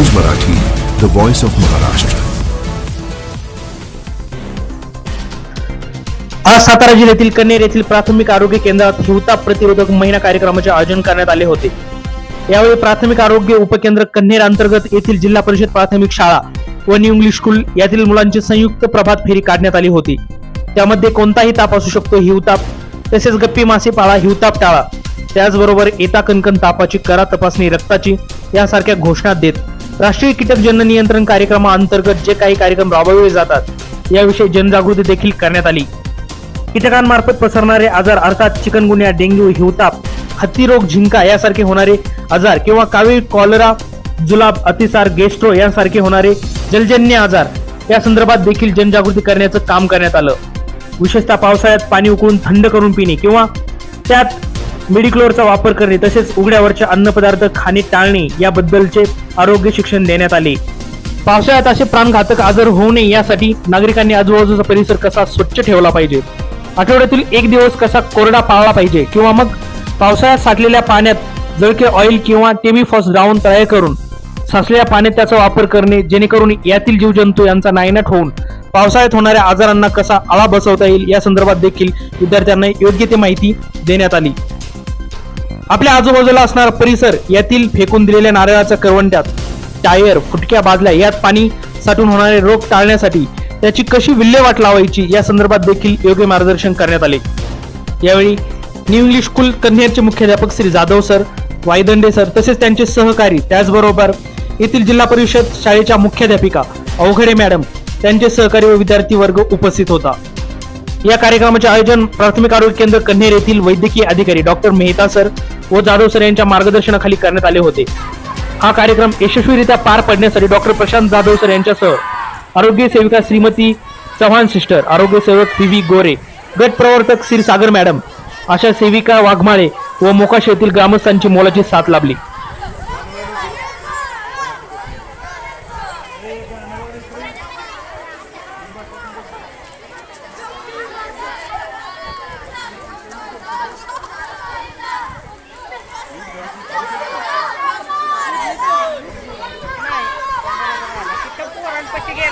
News Marathi the voice of Maharashtra आज सातारा जिल्ह्यातील कन्नेर येथील प्राथमिक आरोग्य केंद्रात हिवताप प्रतिरोधक महिना कार्यक्रमाचे आयोजन करण्यात आले होते. यावेळी प्राथमिक आरोग्य उपकेंद्र कन्नेर अंतर्गत येथील जिल्हा परिषद प्राथमिक शाळा व न्यू इंग्लिश स्कूल यातील मुलांची संयुक्त प्रभात फेरी काढण्यात आली होती. त्यामध्ये कोणताही ताप असू शकतो हिवताप तसेच गप्पी मासे पाळा हिवताप टाळा. त्याचबरोबर येता कणकण तापाची करा तपासणी रक्ताची यासारख्या घोषणा देत राष्ट्रीय कीटक जन नियंत्रण कार्यक्रमाअंतर्गत जे काही कार्यक्रम राबवले जातात याविषयी जनजागृती देखील करण्यात आली. कीटकांमार्फत पसरणारे आजार अर्थात चिकनगुन्या डेंग्यू हिवताप हत्तीरोग झिंका यासारखे होणारे आजार किंवा कावीळ कॉलरा जुलाब अतिसार गेस्ट्रो यासारखे होणारे जलजन्य आजार या संदर्भात देखील जनजागृती करण्याचं काम करण्यात आलं. विशेषतः पावसाळ्यात पाणी उकळून थंड करून पिणे किंवा त्यात मेडिक्लोरचा वापर करणे तसेच उघड्यावरचे अन्नपदार्थ खाणे टाळणे याबद्दलचे आरोग्य शिक्षण देण्यात आले. पावसाळ्यात असे प्राणघातक आजार होऊ नये यासाठी नागरिकांनी आजूबाजूचा परिसर कसा स्वच्छ ठेवला पाहिजे? आठवड्यातील एक दिवस कसा कोरडा पाळला पाहिजे? किंवा मग पावसाळ्यात साठलेल्या पाण्यात जळके ऑइल किंवा टेमिफॉस द्रावण तयार करून साचलेल्या पाण्यात त्याचा वापर करणे जेणेकरून यातील जीवजंतू यांचा नायनाट होऊन पावसाळ्यात होणाऱ्या आजारांना कसा आळा बसवता येईल या संदर्भात देखील विद्यार्थ्यांना योग्य ती माहिती देण्यात आली. आपल्या आजूबाजूला असणारा परिसर यातील फेकून दिलेल्या नारळाच्या करवंट्यात टायर फुटक्या बादल्या यात पाणी साठून होणारे रोग टाळण्यासाठी त्याची कशी विल्हेवाट लावायची या संदर्भात देखील योग्य मार्गदर्शन करण्यात आले. यावेळी न्यू इंग्लिश स्कूल कन्हेरचे मुख्याध्यापक श्री जाधव सर वायदंडे सर तसेच त्यांचे सहकारी त्याचबरोबर येथील जिल्हा परिषद शाळेच्या मुख्याध्यापिका अवघडे मॅडम त्यांचे सहकारी व विद्यार्थी वर्ग उपस्थित होता. या कार्यक्रमाचे आयोजन प्राथमिक आरोग्य केंद्र कन्हेर येथील वैद्यकीय अधिकारी डॉक्टर मेहता सर व जाधव सर यांच्या मार्गदर्शनाखाली करण्यात आले होते. हा कार्यक्रम यशस्वीरित्या पार पडण्यासाठी डॉक्टर प्रशांत जाधव सर यांच्यासह आरोग्य सेविका श्रीमती चव्हाण सिस्टर आरोग्य सेवक पी व्ही गोरे गट प्रवर्तक श्री सागर मॅडम अशा सेविका वाघमाळे व मोकाश येथील ग्रामस्थांची मोलाची साथ लाभली.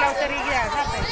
austeridad, ¿sabes?